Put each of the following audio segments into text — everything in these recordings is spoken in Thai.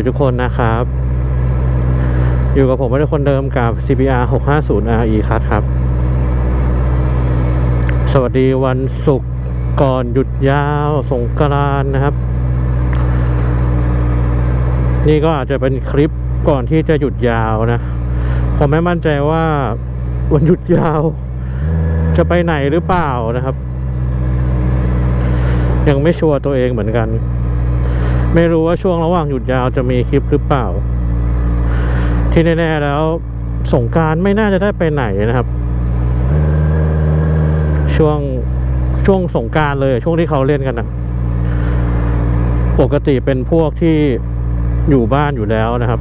ีทุกคนนะครับ อยู่กับผมไม่ได้คนเดิมกับ CBR 650 RE ครับครับ สวัสดีวันศุกร์ก่อนหยุดยาวสงกรานนะครับ นี่ก็อาจจะเป็นคลิปก่อนที่จะหยุดยาวนะ ผมไม่มั่นใจว่าวันหยุดยาว จะไปไหนหรือเปล่านะครับ ยังไม่ชัวร์ตัวเองเหมือนกัน ไม่รู้ว่าช่วงระหว่างหยุดยาวจะมีคลิปหรือเปล่า ที่แน่ๆแล้วสงการไม่น่าจะได้ไปไหนนะครับ ช่วงช่วงสงการเลยช่วงที่เขาเล่นกันนะปกติเป็นพวกที่อยู่บ้านอยู่แล้วนะครับ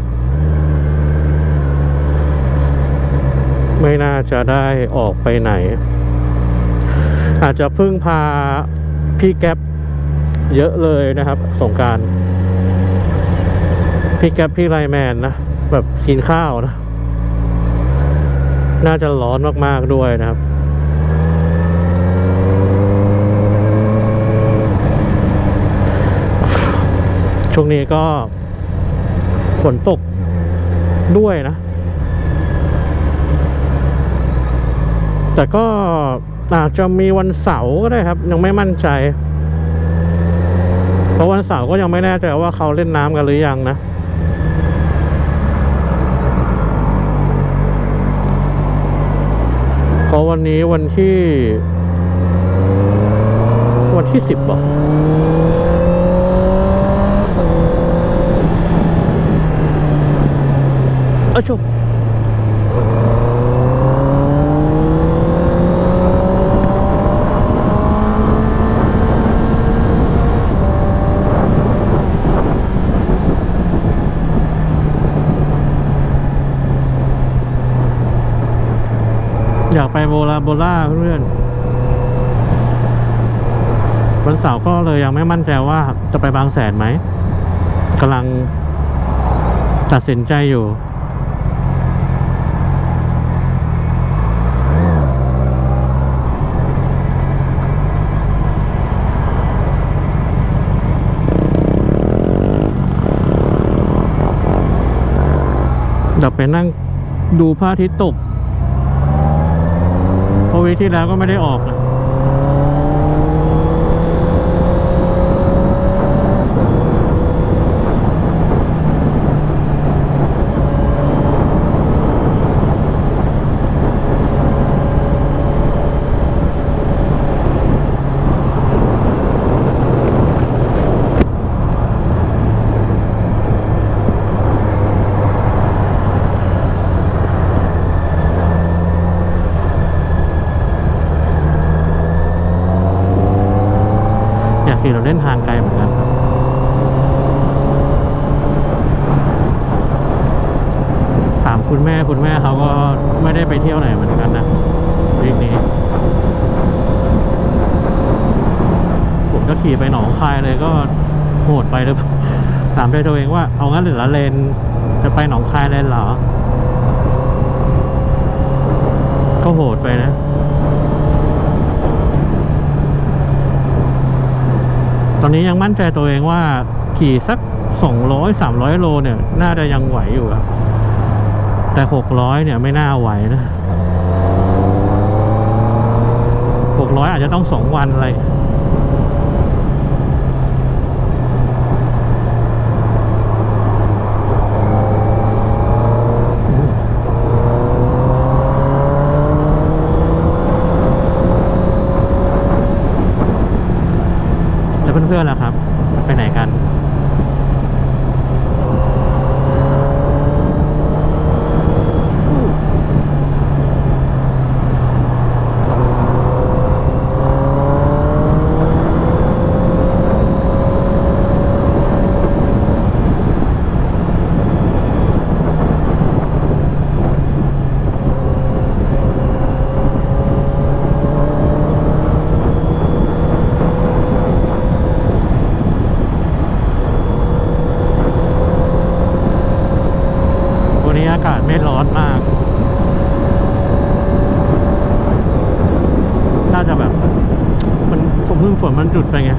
ไม่น่าจะได้ออกไปไหน อาจจะพึ่งพาพี่แก๊ป เยอะเลยนะครับ สงการพี่แก๊ปพี่ไลแมนนะ แบบกินข้าวนะ น่าจะร้อนมากๆด้วยนะครับ ช่วงนี้ก็ฝนตกด้วยนะ แต่ก็อาจจะมีวันเสาร์ก็ได้ครับ ยังไม่มั่นใจ เพราะวันเสาร์ก็ยังไม่แน่ใจว่าเขาเล่นน้ำกันหรือยังนะเพราะวันนี้วันที่ วันที่สิบเหรอเอ้าชุบอกไปโบราโบล่าเพื่อนวันเสาร์ก็เล ยังไม่มั่นใจว่าจะไปบางแสนไหมกำลังตัดสินใจอยู่ เดี๋ยวไปนั่งดูพระอาทิตย์ตก เพราะวีที่แล้วก็ไม่ได้ออกนะอยากขี่เราเล่นทางไกลเหมือนกันครับถามคุณแม่คุณแม่เขาก็ ไม่ได้ไปเที่ยวไหนเหมือนกันนะวีคนี้ ผมก็ขี่ไปหนองคายเลยก็โหดไปหรือเล่าถามใจตัวเองว่าเอางั้นหรือละเลน จะไปหนองคายเลนเหรอ ก็โหดไปนะตอนนี้ยังมั่นใจตัวเองว่า ขี่สักสองร้อยสามร้อยโลเนี่ย น่าจะยังไหวอยู่ครับ แต่หกร้อยเนี่ยไม่น่าไหวนะหกร้อยอาจจะต้องสองวันอะไร แล้วเพื่อนๆล่ะครับ ไปไหนกัน วันนี้อากาศไม่ร้อนมาก น่าจะแบบ มันฝนเพิ่งฝนมันจุดไปไง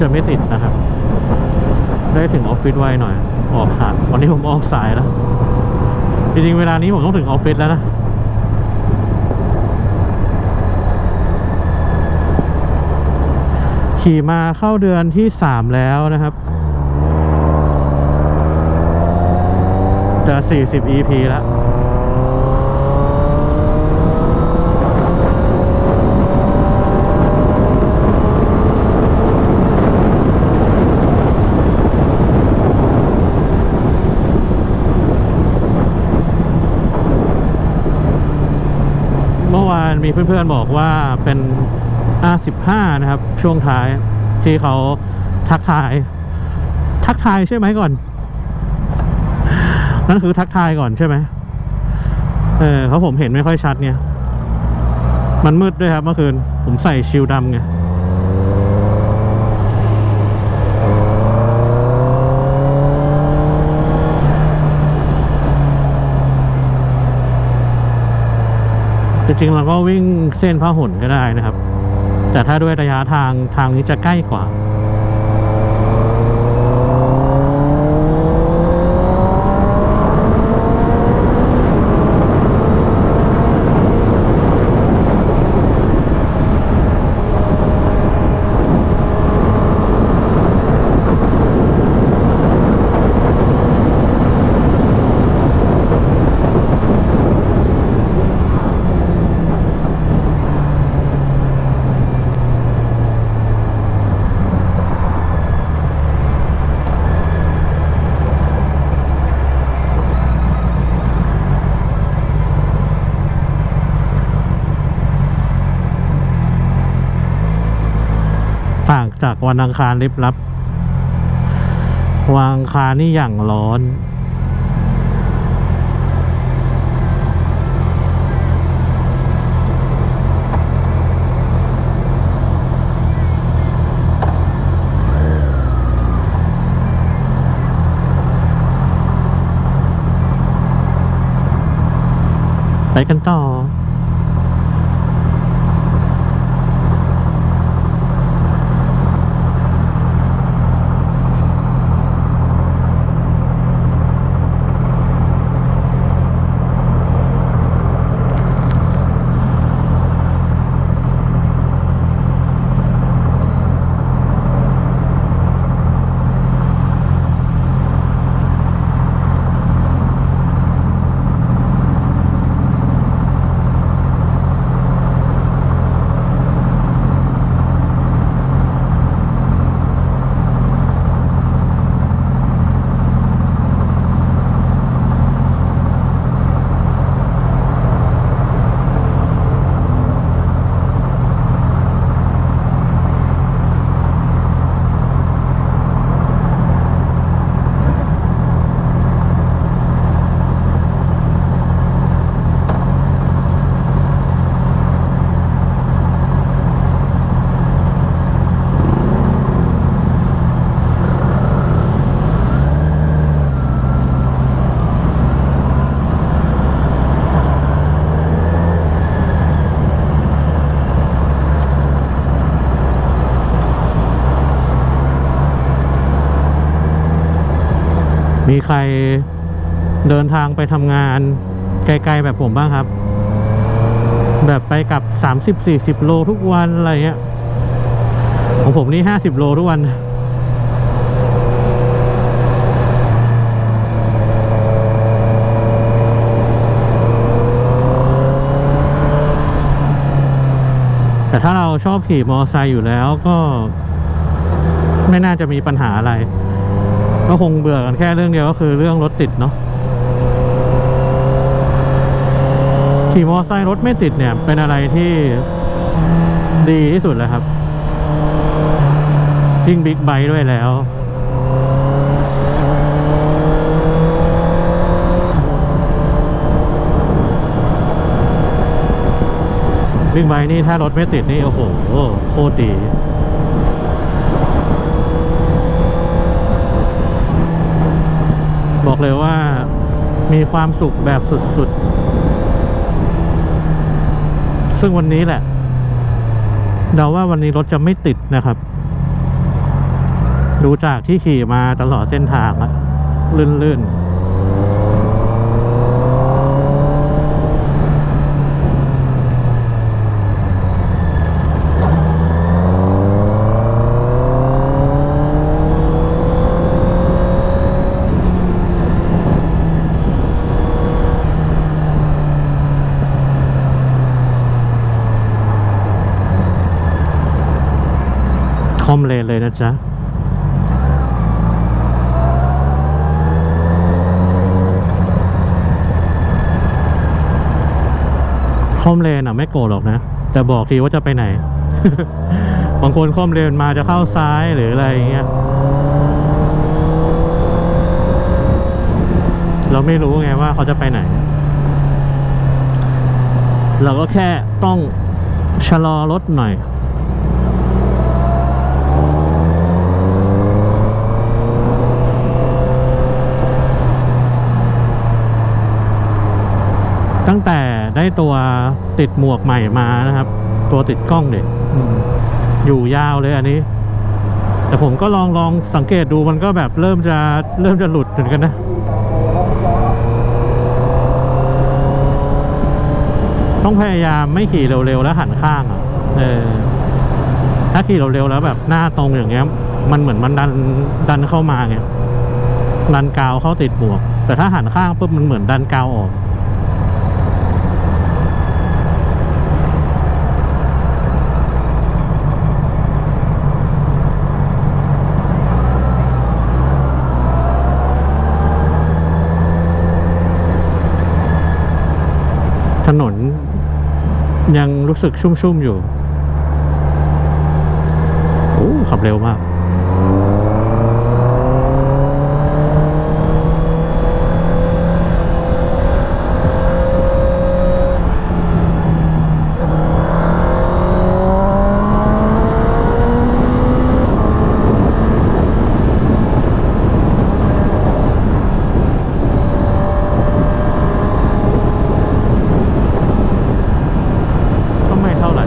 จะไม่ติดนะครับ ได้ถึงออ ฟิศไวหน่อย ออกสายวันนี้ผมออกสายแล้ว จริงๆ เวลานี้ผมต้องถึงออฟฟิศแล้วนะขี่มาเข้าเดือนที่สามแล้วนะครับ จะสี่สิบ EP แล้ว เมีเพื่อนๆบอกว่าเป็น R15 นะครับ ช่วงท้ายที่เขาทักทาย ทักทายใช่ไหมก่อน นั่นคือทักทายก่อนใช่ไหมเออเขาะผมเห็นไม่ค่อยชัดเนี่ย มันมืดด้วยครับเมื่อคืน ผมใส่ชิลดำไง ริงๆเราก็วิ่งเส้นพระหนก็ได้นะครับ แต่ถ้าด้วยระยะทางทางนี้จะใกล้กว่า จากวันอังคารลิบลับวันอังคารนี่อย่างร้อนไปกันต่อ มีใค รเดินทางไปทำงานไกลๆแบบผมบ้างครับ แบบไปกับสามสิบสี่สิบโลทุกวันอะไรเงี้ยของผมนี่ห้าสิบโลทุกวันแต่ถ้าเราชอบขี่มอเตอร์ไซค์อยู่แล้วก็ไม่น่าจะมีปัญหาอะไร ก็คงเบื่อกันแค่เรื่องเดียวก็คือเรื่องรถติดเนาะขี่มอเตอร์ไซค์รถไม่ติดเนี่ย เป็นอะไรที่ดีที่สุดเลยครับยิ่งบิ๊กไบค์ด้วยแล้ว บิ๊กไบค์นี่ถ้ารถไม่ติดนี่ โอ้โห โคตรดี บอกเลยว่า มีความสุขแบบสุดๆ ซึ่งวันนี้แหละ เดาว่าวันนี้รถจะไม่ติดนะครับ ดูจากที่ขี่มาตลอดเส้นทางอะลื่นๆคอมเลนเลยนะจ๊ะ คอมเล นอะไม่โกรธหรอกนะ แต่บอกทีว่าจะไปไหน บางคนคอมเลนมาจะเข้าซ้ายหรืออะไรอย่างเงี้ย เราไม่รู้ไงว่าเขาจะไปไหน เราก็แค่ต้องชะลอรถหน่อย ตั้งแต่ ได้ตัวติดหมวกใหม่มานะครับ ตัวติดกล้องเด็กอยู่ยาวเลยอันนี้ แต่ผมก็ลองลองสังเกตดูมันก็แบบเริ่มจะเริ่มจะหลุดเหมือนกันนะต้องพยายามไม่ขี่เร็วๆแล้วหันข้างอะเออถ้าขี่เร็วๆแล้วแบบหน้าตรงอย่างเงี้ย มันเหมือนมันดันดันเข้ามาไงดันกาวเข้าติดหมวก แต่ถ้าหันข้างปุ๊บมันเหมือนดันกาวออก ถนน ยังรู้สึกชุ่มๆอยู่ โอ้ขับเร็วมาก ก็ไม่เท่าไหร่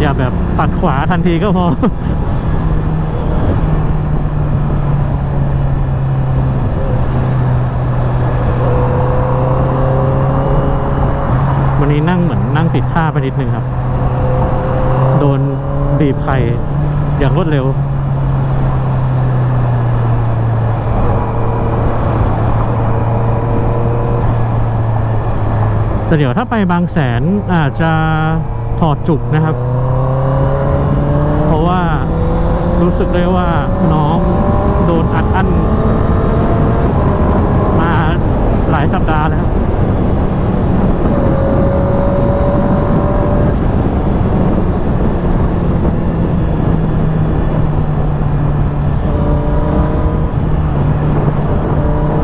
อย่าแบบปัดขวา ทันทีก็พอ วันนี้นั่งเหมือนนั่งติดท่าไปนิดนึงครับ โดนบีบไข่อย่างรวดเร็วแต่เดี๋ยวถ้าไปบางแสนอาจจะถอดจุกนะครับ เพราะว่า รู้สึกได้ว่าน้องโดนอัดอั้นมาหลายสัปดาห์แล้ว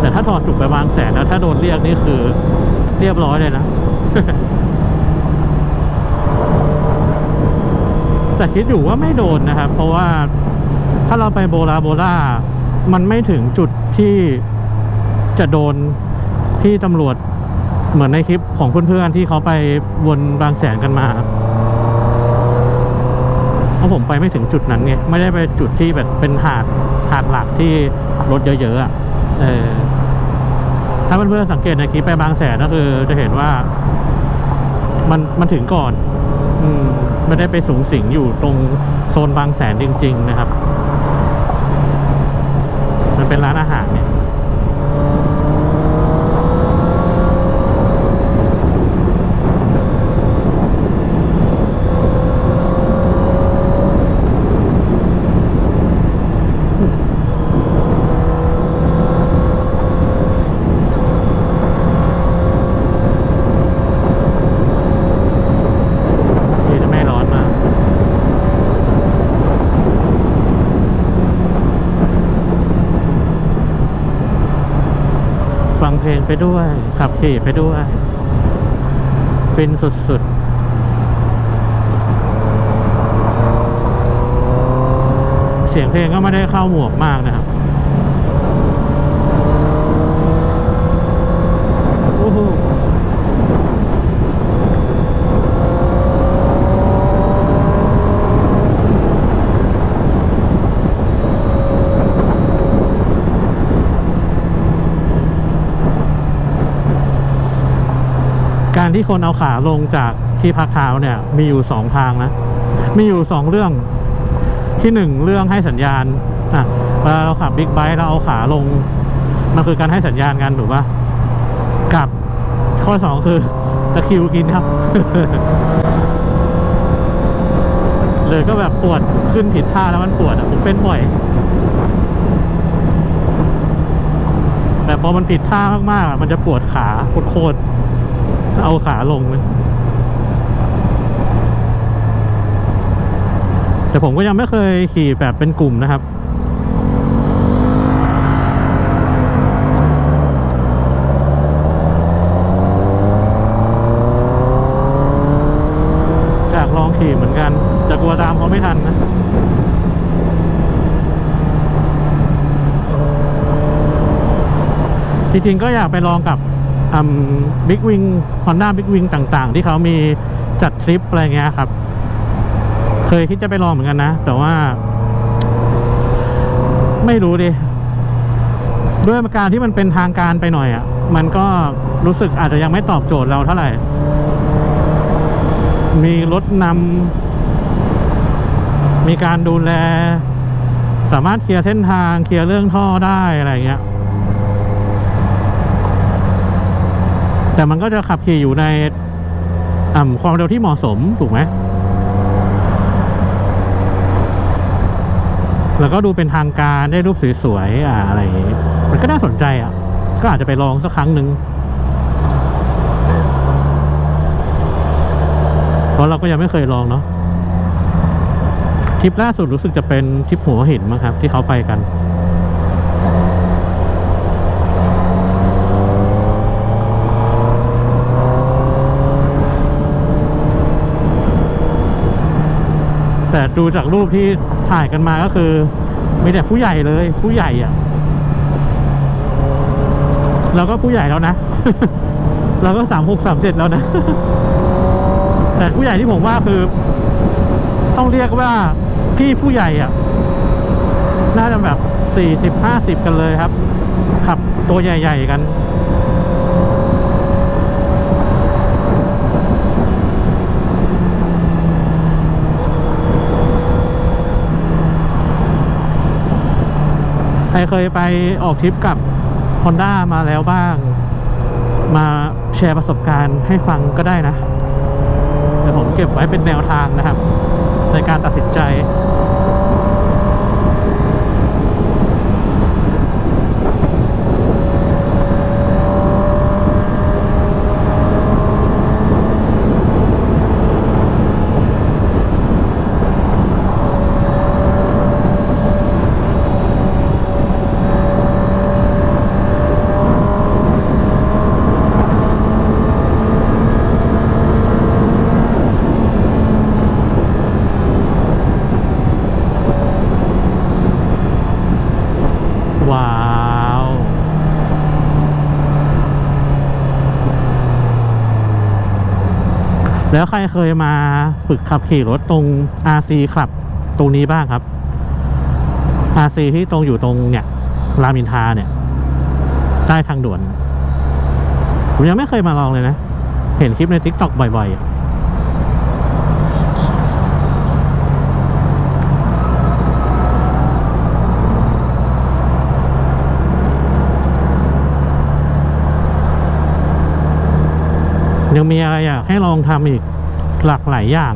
แต่ถ้าถอดจุกไปบางแสนแล้วถ้าโดนเรียกนี่คือเรียบร้อยเลยนะ แต่คิดอยู่ว่าไม่โดนนะครับ เพราะว่าถ้าเราไปโบราโบรามันไม่ถึงจุดที่จะโดนที่ตำรวจเหมือนในคลิปของเพื่อนๆที่เขาไปวนบางแสนกันมาเพราะผมไปไม่ถึงจุดนั้นไงไม่ได้ไปจุดที่แบบเป็นหาดหาดหลักที่รถเยอะๆอะเออถ้าเพื่อนๆสังเกตในคลิปไปบางแสนก็คือ จะเห็นว่า มันมันถึงก่อน อืม ไม่ได้ไปสูงสิงอยู่ตรงโซนบางแสนจริง ๆ นะครับ มันเป็นร้านอาหารเนี่ย นี่จะไม่ร้อนมาก ฟังเพลงไป ด้วย ขับขี่ไปด้วย ฟินสุดๆเสียงเพลงก็ไม่ได้เข้าหมวกมากนะครับ การที่คนเอาขาลงจากที่พักเท้าเนี่ยมีอยู่สองทางนะ มีอยู่สองเรื่องที่หนึ่งเรื่องให้สัญญาณอะเวลาเราขับบิ๊กไบค์เราเอาขาลง มันคือการให้สัญญาณกันถูกปะกับข้อสองคือตะคิวกินครับเลยก็แบบปวดขึ้นผิดท่าแล้วมันปวดอะผมเป็นบ่อย แต่พอมันผิดท่ามากๆอะมันจะปวดขาโคตร เอาขาลงเลยแต่ผมก็ยังไม่เคยขี่แบบเป็นกลุ่มนะครับอยากลองขี่เหมือนกัน จะกลัวตามเขาไม่ทันนะจริงๆก็อยากไปลองกับ บิ๊กวิงฮอนด้าบิ๊กวิงต่างๆ ที่เขามีจัดทริปอะไรเงี้ยครับ เคยคิดจะไปลองเหมือนกันนะ แต่ว่า ไม่รู้ดิด้วยการที่มันเป็นทางการไปหน่อยอะ่ะ มันก็รู้สึกอาจจะยังไม่ตอบโจทย์เราเท่าไหร่ มีรถนำมีการดูแล สามารถเคลียร์เส้นทางเคลียร์เรื่องท่อได้อะไรเงี้ย แต่มันก็จะขับขี่อยู่ในความเร็วที่เหมาะสมถูกไหมแล้วก็ดูเป็นทางการได้รูปสวยๆอ่าอะไรอย่างงี้มันก็น่าสนใจอะ ก็อาจจะไปลองสักครั้งหนึ่งเพราะเราก็ยังไม่เคยลองเนาะทริปล่าสุดรู้สึกจะเป็นทริปหัวหินมั้งครับ ที่เขาไปกัน ดูจากรูปที่ถ่ายกันมาก็คือมีแต่ผู้ใหญ่เลยผู้ใหญ่อะเราก็ผู้ใหญ่แล้วนะ เราก็สามหกสามเจ็ดแล้วนะ แต่ผู้ใหญ่ที่ผมว่าคือ ต้องเรียกว่าพี่ผู้ใหญ่อะ น่าจะแบบสี่สิบห้าสิบกันเลยครับ ขับตัวใหญ่ ๆ กัน ครเคยไปออกทริปกับ Honda มาแล้วบ้าง มาแชร์ประสบการณ์ให้ฟังก็ได้นะ เดี๋ยวผมเก็บไว้เป็นแนวทางนะครับ ในการตัดสินใจ เคยมาฝึกขับขี่รถตรง RC ขับ ตรงนี้บ้างครับ RC ที่ตรงอยู่ตรงเนี่ย รามินทาเนี่ย ใต้ทางด่วน ผมยังไม่เคยมาลองเลยนะ เห็นคลิปใน t ิ k t o k บ่อย ๆยังมีอะไรอยากให้ลองทำอีก หลากหลายอย่าง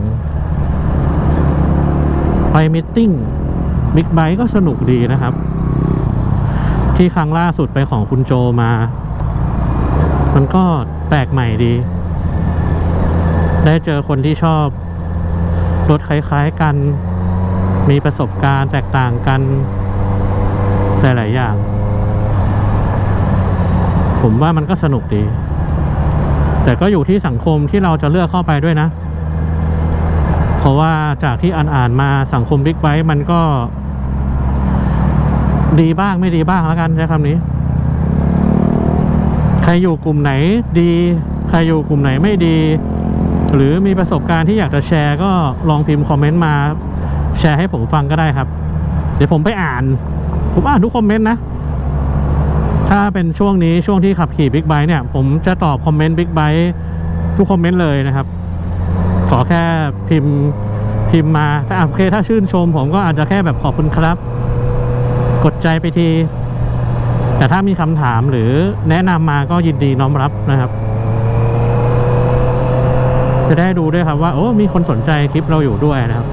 ไปมิทติ้งบิ๊กไบค์ก็สนุกดีนะครับ ที่ครั้งล่าสุดไปของคุณโจมา มันก็แปลกใหม่ดี ได้เจอคนที่ชอบ รถคล้ายๆกัน มีประสบการณ์แตกต่างกัน หลายๆอย่าง ผมว่ามันก็สนุกดี แต่ก็อยู่ที่สังคมที่เราจะเลือกเข้าไปด้วยนะ เพราะว่าจากที่อ่านๆมาสังคมบิ๊กไบค์มันก็ ดีบ้างไม่ดีบ้างแล้วกันใช้คำนี้ ใครอยู่กลุ่มไหนดี ใครอยู่กลุ่มไหนไม่ดี หรือมีประสบการณ์ที่อยากจะแชร์ ก็ลองพิมพ์คอมเมนต์มา แชร์ให้ผมฟังก็ได้ครับ เดี๋ยวผมไปอ่าน ผมอ่านทุกคอมเมนต์นะถ้าเป็นช่วงนี้ช่วงที่ขับขี่บิ๊กไบค์เนี่ย ผมจะตอบคอมเมนต์บิ๊กไบค์ทุกคอมเมนต์เลยนะครับ ขอแค่พิมพ์พิมพ์มาถ้าโอเคถ้าชื่นชม ผมก็อาจจะแค่แบบขอบคุณครับ กดใจไปที แต่ถ้ามีคำถามหรือแนะนำมาก็ยินดีน้อมรับนะครับ จะได้ดูด้วยครับว่า โอ้มีคนสนใจคลิปเราอยู่ด้วยนะครับ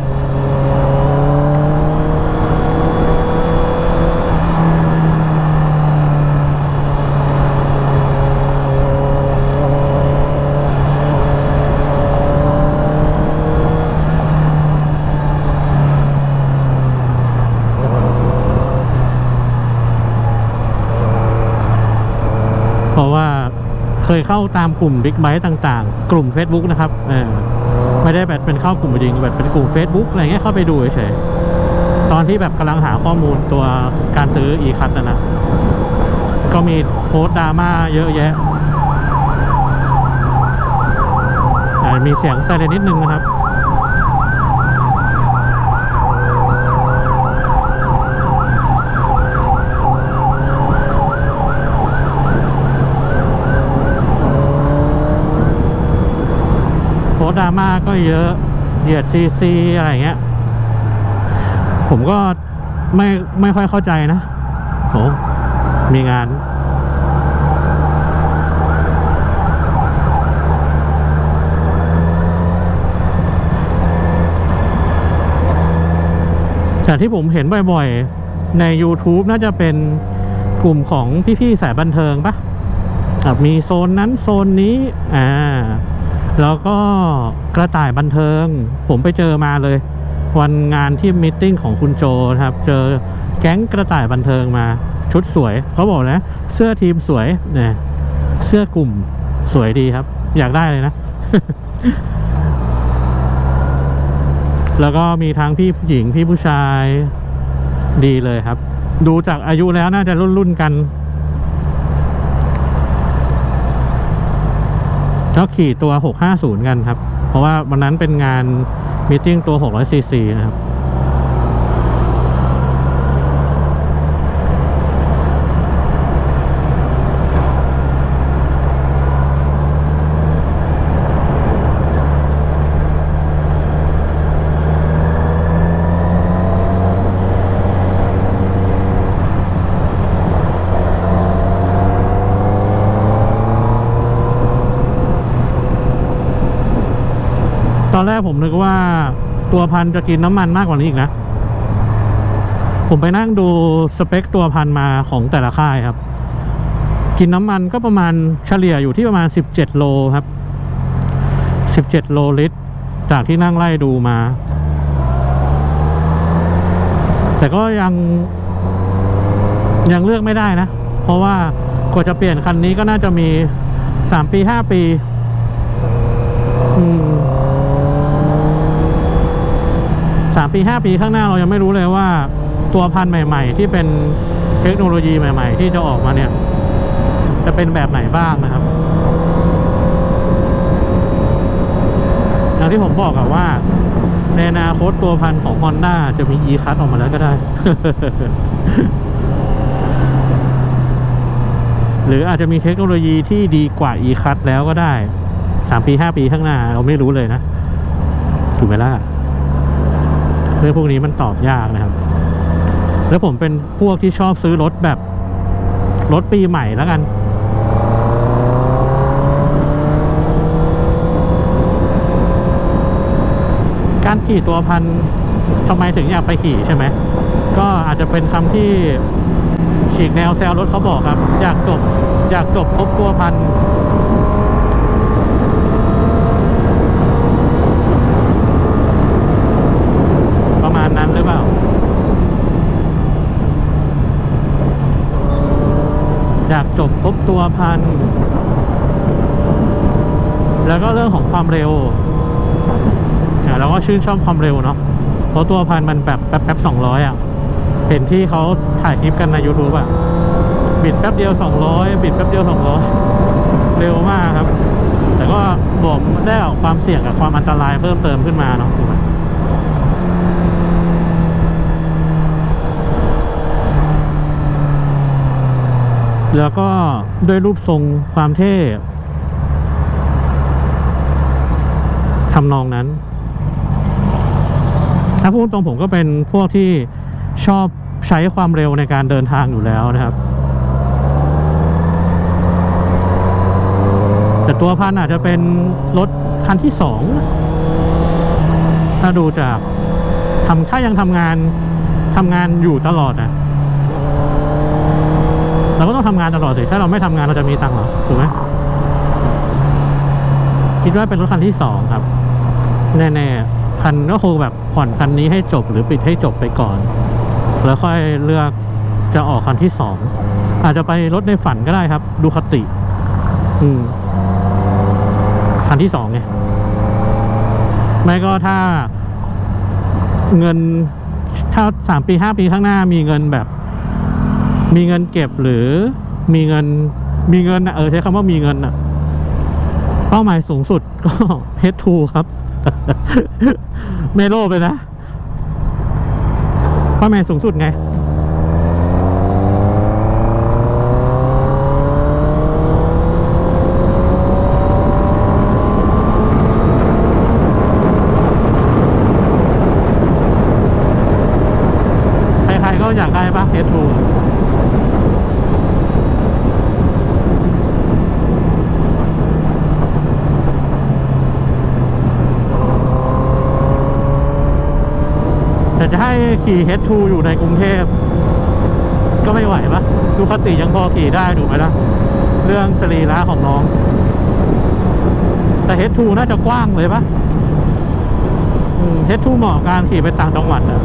เพราะว่าเคยเข้า ตามกลุ่มบิ๊กไบค์ต่างๆ กลุ่ม Facebook นะครับเออไม่ได้แบบเป็นเข้ากลุ่มจริงแบบเป็นกลุ่ม Facebook อะไรเงี้ยเข้าไปดูเฉยๆตอนที่แบบกำลังหาข้อมูลตัวการซื้ออีคัตนะนะ ก็มีโพสต์ดราม่าเยอะแยะมีเสียงไซเรนนิดนึงนะครับ โพสต์ด็เยอะเหยียดซีซีอะไรเงี้ย ผมก็ไม่ไม่ค่อยเข้าใจนะโหมีงานแต่ที่ผมเห็นบ่อยๆ ใน YouTube น่าจะเป็นกลุ่มของพี่ๆ สายบันเทิงปะมีโซนนั้นโซนนี้ อ่า แล้วก็กระต่ายบันเทิง ผมไปเจอมาเลย วันงานที่มิทติ้งของคุณโจนะครับ เจอแก๊งกระต่ายบันเทิงมาชุดสวยเขาบอกนะ เสื้อทีมสวยเนี่ยเสื้อกลุ่มสวยดีครับ อยากได้เลยนะ แล้วก็มีทั้งพี่ผู้หญิงพี่ผู้ชายดีเลยครับ ดูจากอายุแล้วน่าจะรุ่นรุ่นกัน ก็ขี่ตัว 650 กันครับ เพราะว่าวันนั้นเป็นงานมีติ้งตัว 600cc นะครับ รกผมนึกว่าตัวพันจะกินน้ำมันมากกว่านี้อีกนะ ผมไปนั่งดูสเปคตัวพันมาของแต่ละค่ายครับ กินน้ำมันก็ประมาณเฉลี่ยอยู่ที่ประมาณ 17 โลครับ 17 โลลิตร จากที่นั่งไล่ดูมา แต่ก็ยังยังเลือกไม่ได้นะ เพราะว่ากว่าจะเปลี่ยนคันนี้ก็น่าจะมี 3 ปี 5 ปี อืม สาม ปีห้าปีข้างหน้าเรายังไม่รู้เลยว่าตัวพันธุ์ใหม่ ๆ ที่เป็นเทคโนโลยีใหม่ ๆ ที่จะออกมาเนี่ย จะเป็นแบบไหนบ้างนะครับอย่างที่ผมบอกอะว่าในอนาคตตัวพันธุ์ของ Honda จะมี e c u t ออกมาแล้วก็ได้ หรืออาจจะมีเทคโนโลยีที่ดีกว่า e c u t แล้วก็ได้สามปีห้าปีข้างหน้า เราไม่รู้เลยนะ ถูกไหมล่ะ เรื่องพวกนี้มันตอบยากนะครับ แล้วผมเป็นพวกที่ชอบซื้อรถแบบ รถปีใหม่แล้วกัน การขี่ตัวพันทำไมถึงอยากไปขี่ใช่ไหม ก็อาจจะเป็นคำที่ฉีกแนวแซวรถเขาบอกครับ อยากจบ อยากจบครบตัวพัน ประมาณนั้นหรือเปล่า อยาก จบครบตัวพัน แล้วก็เรื่องของความเร็วเราก็ชื่นชอบความเร็วเนาะเพราะตัวพันมันแบบแป๊บๆสองร้อยอะ เห็นที่เขาถ่ายคลิปกันใน YouTube อะ บิดแป๊บเดียวสองร้อยบิดแป๊บเดียวสองร้อยเร็วมากครับ แต่ก็บอกได้เอาความเสี่ยงกับความอันตรายเพิ่มเติมขึ้นมาเนาะถูกไหม แล้วก็ด้วยรูปทรงความเท่ทำนองนั้น ถ้าพูดตรงผมก็เป็นพวกที่ชอบใช้ความเร็วในการเดินทางอยู่แล้วนะครับ แต่ตัวพันอาจจะเป็นรถคันที่สองถ้าดูจากทำถ้ายังทำงานทำงานอยู่ตลอดนะ เรางทำงานตลอดสิถ้าเราไม่ทำงานเราจะมีตังค์หรอถูกไหมคิดว่าเป็นรถคันที่สองครับ แน่ๆคันก็คงแบบผ่อนคันนี้ให้จบหรือปิดให้จบไปก่อน แล้วค่อยเลือกจะออกคันที่สองอาจจะไปรถในฝันก็ได้ครับ ดูคติ อืมคันที่สองไงไม่ก็ถ้าเงินถ้าสามปีห้าปีข้างหน้ามีเงินแบบ มีเงินเก็บหรือมีเงินมีเงินนะเออใช้คำว่ามีเงินอะเป้าหมายสูงสุดก็ H2 ครับไม่โลภเลยนะเป้าหมายสูงสุดไง ใครๆก็อยากได้ปะ H2 แต่จะให้ขี่ H2 อยู่ในกรุงเทพ ก็ไม่ไหวปะดูคติยังพอขี่ได้ถูกไหมล่ะ เรื่องสรีระของน้อง แต่ H2 น่าจะกว้างเลยปะ H2 เหมาะการขี่ไปต่างจังหวัดอะ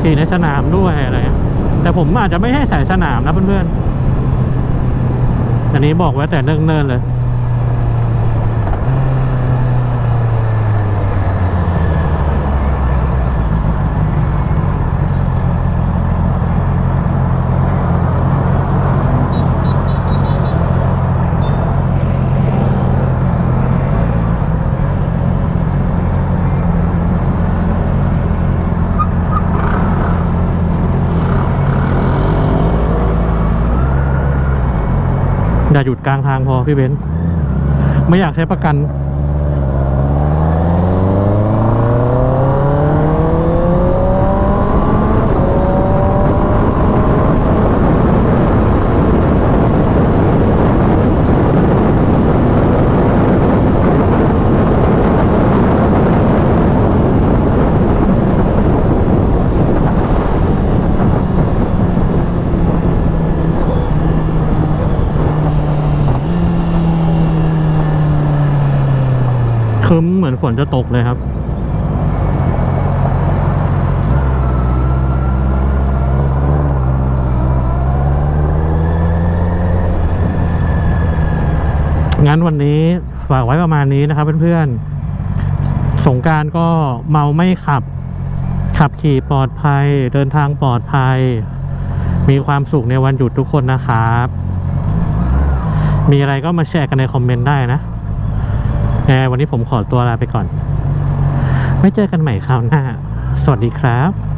ขี่ในสนามด้วยอะไร แต่ผมอาจจะไม่ให้ใสายสนามนะเพื่อนๆ อันนี้บอกไว้แต่เนิ่นๆเลย อย่าหยุดกลางทางพอพี่เบนซ์ไม่อยากใช้ประกัน ฝนจะตกเลยครับ งั้นวันนี้ฝากไว้ประมาณนี้นะครับเพื่อนๆ สงกรารก็เมาไม่ขับ ขับขี่ปลอดภัย เดินทางปลอดภัย มีความสุขในวันหยุดทุกคนนะครับ มีอะไรก็มาแชร์กันในคอมเมนต์ได้นะ วันนี้ผมขอตัวลาไปก่อน ไม่เจอกันใหม่คราวหน้า สวัสดีครับ